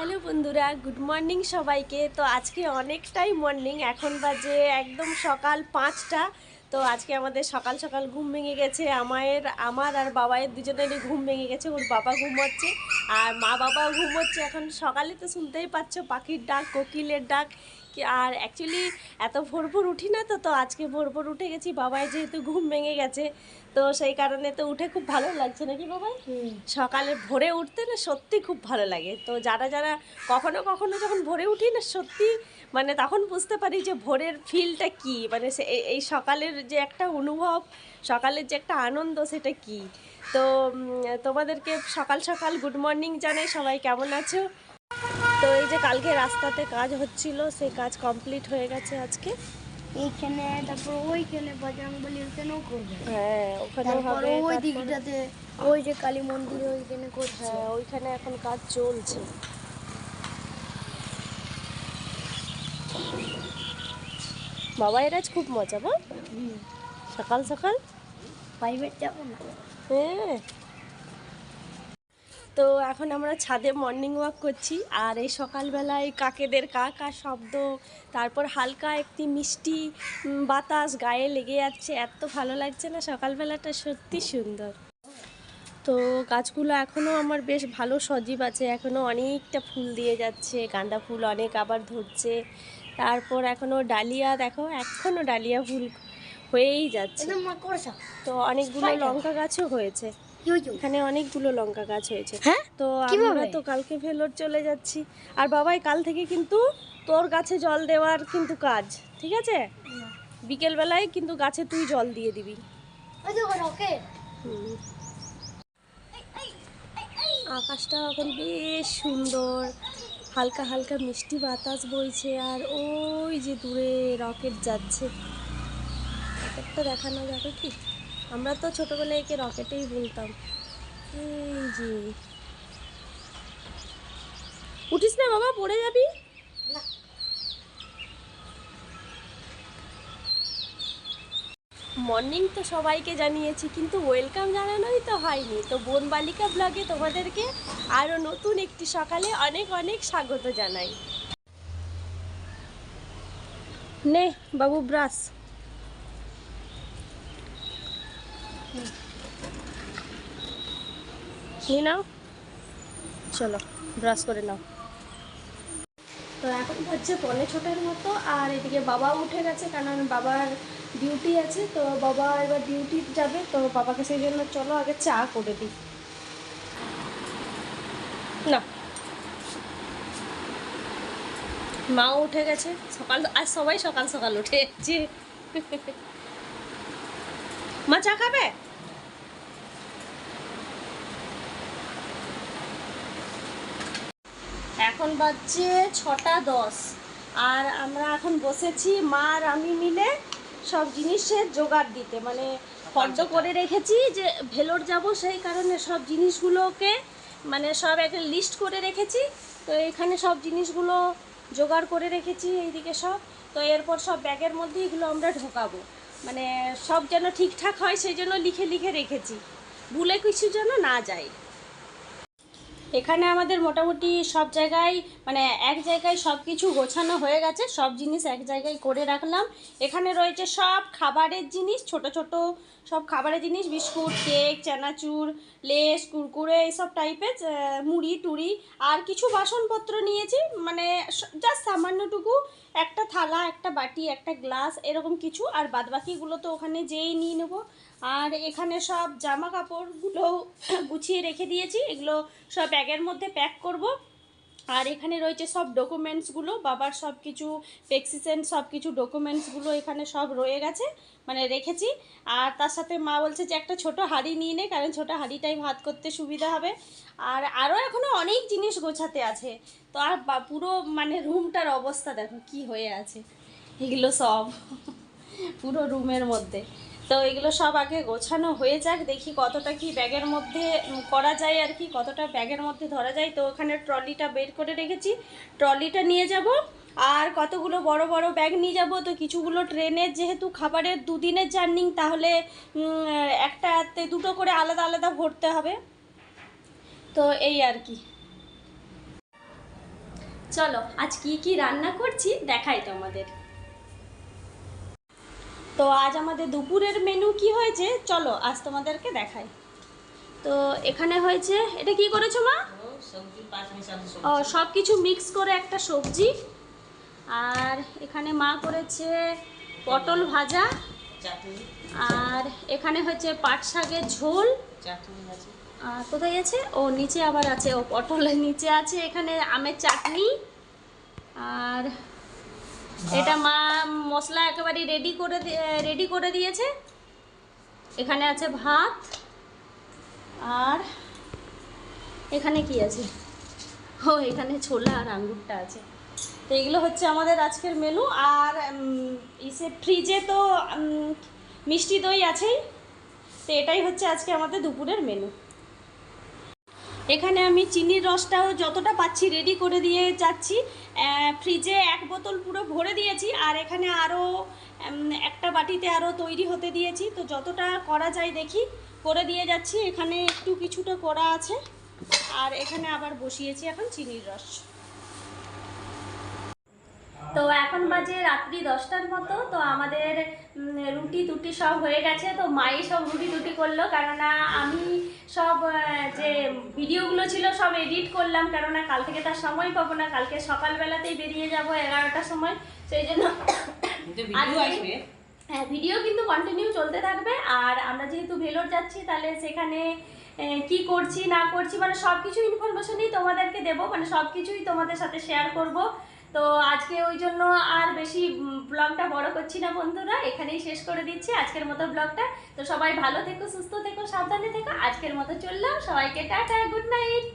Hello বন্ধুরা, good morning সবাইকে। তো আজকে অনেকটাই মর্নিং, এখন বাজে একদম সকাল পাঁচটা। তো আজকে আমাদের সকাল সকাল ঘুম ভেঙে গেছে, আমায়ের, আমার আর বাবায়ের দুজনেরই ঘুম ভেঙে গেছে, ওর বাবা ঘুমোচ্ছে। আর মা বাবাও ঘুমোচ্ছে, এখন সকালে তো শুনতেই পাচ্ছ, পাখির ডাক, কোকিলের ডাক। আর অ্যাকচুয়ালি এত ভোর ভোর উঠি না তো তো আজকে ভোর ভোর উঠে গেছি বাবাই যেহেতু ঘুম ভেঙে গেছে তো সেই কারণে তো উঠে খুব ভালো লাগছে নাকি বাবাই? সকালে ভোরে উঠতে না সত্যি খুব ভালো লাগে তো যারা যারা কখনো কখনো যখন ভোরে উঠি না সত্যি মানে তখন বুঝতে পারি যে ভোরের ফিলটা কি মানে সে এই- এই সকালের যে একটা অনুভব সকালের যে একটা আনন্দ সেটা কি? তো তোমাদেরকে সকাল সকাল গুড মর্নিং জানাই সবাই কেমন আছো? তো এই যে কালকে রাস্তাতে কাজ হচ্ছিল সেই কাজ কমপ্লিট হয়ে গেছে আজকে। এইখানে তারপর ওইখানে বজরং বলি ওইখানেও করবে। হ্যাঁ ওখানে হবে ওই দিকটাতে ওই যে কালী মন্দির ওইখানে করছে হ্যাঁ ওইখানে এখন কাজ চলছে। বাবা এর আজ খুব মজা বল। সকাল সকাল? প্রাইভেট যাব না। হ্যাঁ। তো এখন আমরা ছাদে মর্নিং ওয়াক করছি আর এই সকালবেলায় কাকেদের কা কা শব্দ তারপর হালকা একটি মিষ্টি বাতাস গায়ে লেগে যাচ্ছে। এত ভালো লাগছে না সকালবেলাটা সত্যি সুন্দর। তো গাছগুলো এখনও আমার বেশ ভালো সজীব আছে এখনও অনেকটা ফুল দিয়ে যাচ্ছে গাঁদা ফুল অনেক আবার ধরছে। তারপর এখনও ডালিয়া দেখো এখনও ডালিয়া ফুল হয়েই যাচ্ছে। তো অনেকগুলো লঙ্কা গাছও হয়েছে। এখানে অনেকগুলো লঙ্কা গাছ হয়েছে। হ্যাঁ? তো? আমরা তো কালকে ভেলোর চলে যাচ্ছি। আর বাবাই কাল থেকে কিন্তু তোর গাছে জল দেওয়ার কিন্তু কাজ ঠিক আছে? বিকেল বেলায় কিন্তু গাছে তুই জল দিয়ে দিবি। আকাশটা এখন বেশ সুন্দর হালকা হালকা মিষ্টি বাতাস বইছে আর ওই যে দূরে রকেট যাচ্ছে। রকেটটা দেখানো যাবে কি? আমরা তো ছোটবেলায় একে রকেটেই বলতাম এই যে। উঠিস না বাবা পড়ে যাবি? না। মর্নিং তো সবাইকে জানিয়েছি কিন্তু ওয়েলকাম জানানোই তো হয়নি। তো বন বালিকা ব্লগে তোমাদেরকে আরও নতুন একটি সকালে অনেক অনেক স্বাগত জানাই। নে বাবু ব্রাশ নিয়ে নাও চলো ব্রাশ করে নাও। তো এখন হচ্ছে পনে ছটার মতো আর এদিকে বাবা উঠে গেছে কারণ বাবার ডিউটি আছে তো বাবা এবার ডিউটি যাবে তো বাবাকে সেই জন্য চলো আগে চা করে দিই। না। মাও উঠে গেছে সকাল আজ সবাই সকাল সকাল উঠে যাচ্ছে মা চা খাবে? এখন বাজছে ছটা দশ। আর আমরা এখন বসেছি মা আর আমি মিলে সব জিনিসের জোগাড় দিতে। মানে ফর্দ করে রেখেছি যে ভেলোর যাব সেই কারণে সব জিনিসগুলোকে মানে সব একটা লিস্ট করে রেখেছি। তো এখানে সব জিনিসগুলো জোগাড় করে রেখেছি এইদিকে সব। তো এরপর সব ব্যাগের মধ্যে এগুলো আমরা ঢোকাবো। মানে সব যেন ঠিকঠাক হয়, সেই জন্য লিখে লিখে রেখেছি। ভুলে কিছু যেন না যায়। এখানে আমাদের মোটামুটি সব জায়গায় মানে এক জায়গায় সব কিছু গোছানো হয়ে গেছে, সব জিনিস এক জায়গায় করে রাখলাম। এখানে রয়েছে সব খাবারের জিনিস, ছোট ছোট সব খাবারের জিনিস, বিস্কুট, কেক, চানাচুর, লেস, কুরকুরে, এইসব টাইপের মুড়ি, টুড়ি, আর কিছু বাসনপত্র নিয়েছি মানে জাস্ট সামান্যটুকু, একটা থালা, একটা বাটি, একটা গ্লাস, এরকম কিছু, আর বাদবাকিগুলো তো ওখানে যেই নিয়ে নেব। আর এখানে সব জামা কাপড়গুলো গুছিয়ে রেখে দিয়েছি। এগুলো সব ব্যাগের মধ্যে প্যাক করব। আর এখানে রয়েছে সব ডকুমেন্টসগুলো বাবার সব কিছু পেক্সিসেন সব কিছু ডকুমেন্টসগুলো এখানে সব রয়ে গেছে মানে রেখেছি। আর তার সাথে মা বলছে যে একটা ছোট হাঁড়ি নিয়ে নে, কারণ ছোট হাঁড়িটাই ভাত করতে সুবিধা হবে। আর আরও এখনও অনেক জিনিস গোছাতে আছে। তো আর পুরো মানে রুমটার অবস্থা দেখো কি হয়ে আছে। এগুলো সব, পুরো রুমের মধ্যে। তো এগুলো সব আগে গোছানো হয়ে যাক, দেখি কতটা কি ব্যাগের মধ্যে করা যায় আর কি, কতটা ব্যাগের মধ্যে ধরা যায়। তো ওখানে ট্রলিটা বের করে রেখেছি। ট্রলিটা নিয়ে যাব, আর কতগুলো বড় বড় ব্যাগ নিয়ে যাব। তো কিছুগুলো ট্রেনের যেহেতু খাবারের দুদিনের জার্নি, তাহলে একটাতে দুটো করে আলাদা আলাদা ভরতে হবে। তো এই আর কি। চলো, আজ কি কি রান্না করছি, দেখাই তোমাদের। তো আজ আমাদের দুপুরের মেনু কি হয়েছে? চলো, আজ তোমাদেরকে দেখাই। তো এখানে হয়েছে, এটা কি করেছ মা? ও সব কিছু মিক্স করে একটা সবজি। আর এখানে মা করেছে পটল ভাজা। আর এখানে হচ্ছে পাট শাকের ঝোল। আর কোথায় আছে? ও, নিচে আবার আছে। ও, পটলের নিচে আছে। এখানে আমের চাটনি। আর এটা মা মশলা একেবারে রেডি করে রেডি করে দিয়েছে। এখানে আছে ভাত, আর এখানে কি আছে? ও, এখানে ছোলা আর আঙ্গুরটা আছে। তো এগুলো হচ্ছে আমাদের আজকের মেনু আর ইসে ফ্রিজে তো মিষ্টি দই আছেই। তো এটাই হচ্ছে আজকে আমাদের দুপুরের মেনু এখানে আমি চিনির রসটাও যতটা পাচ্ছি রেডি করে দিয়ে যাচ্ছি। ফ্রিজে এক বোতল পুরো ভরে দিয়েছি আর এখানে আরও একটা বাটিতে আরও তৈরি হতে দিয়েছি। তো যতটা করা যায় দেখি, করে দিয়ে যাচ্ছি। এখানে একটু কিছুটা করা আছে। আর এখানে আবার বসিয়েছি এখন চিনির রস। তো এখন বাজে রাত্রি দশটার মতো তো আমাদের রুটি টুটি সব হয়ে গেছে তো মাই সব রুটি টুটি করল কেননা আমি সব যে ভিডিওগুলো ছিল সব এডিট করলাম কেননা কাল থেকে তার সময় পাবো না কালকে সকালবেলাতেই বেরিয়ে যাব এগারোটার সময় সেই জন্য হ্যাঁ ভিডিও কিন্তু কন্টিনিউ চলতে থাকবে আর আমরা যেহেতু ভেলোর যাচ্ছি তাহলে সেখানে কি করছি না করছি মানে সব কিছু ইনফরমেশনই তোমাদেরকে দেবো মানে সব কিছুই তোমাদের সাথে শেয়ার করব। তো আজকে ওই জন্য আর বেশি ব্লগটা বড় করছি না বন্ধুরা, এখানেই শেষ করে দিচ্ছি আজকের মতো ব্লগটা তো সবাই ভালো থেকো, সুস্থ থেকো, সাবধানে থেকো। আজকের মতো চললাম। সবাইকে টাটা গুড নাইট